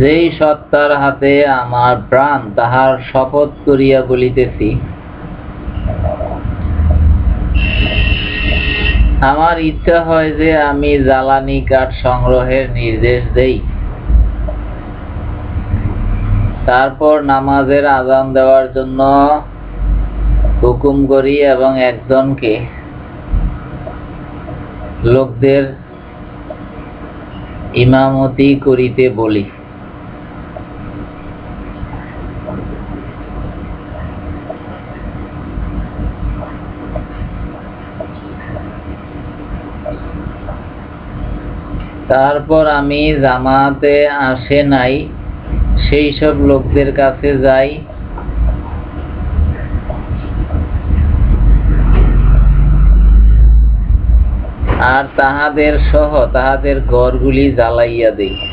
যেই সত্তার হাতে আমার প্রাণ, তাহার শপথ করিয়া বলিতেছি, আমার ইচ্ছা হয় যে আমি জ্বালানি কাঠ সংগ্রহের নির্দেশ দেই। তারপর নামাজের আজান দেওয়ার জন্য হুকুম করি এবং একজনকে লোকদের ইমামতি করিতে বলি। তারপর আমি জামাতে আসে নাই, সেই সব লোকদের কাছে যাই। আর তাহাদের সহ তাহাদের ঘরগুলি জ্বালাইয়া দেই।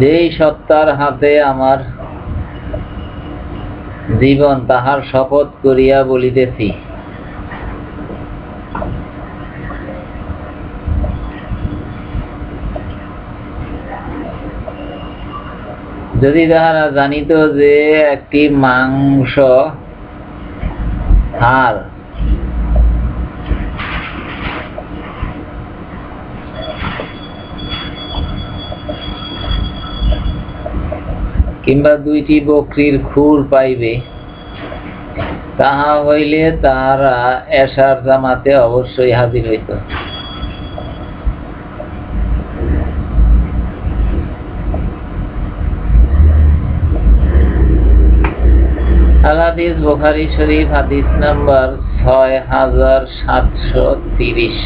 যেই সত্তার হাতে আমার জীবন তাহার শপথ করিয়া বলিতেছি। যদি তাহারা জানিত যে একটি মাংস, হাড় কিংবা দুইটি বকরির খুর পাইবে, তাহা হইলে তারা এশার জামাতে অবশ্যই হাজির হইত। বোখারি শরীফ হাদিস নাম্বার ছয় হাজার সাতশো তিরিশ।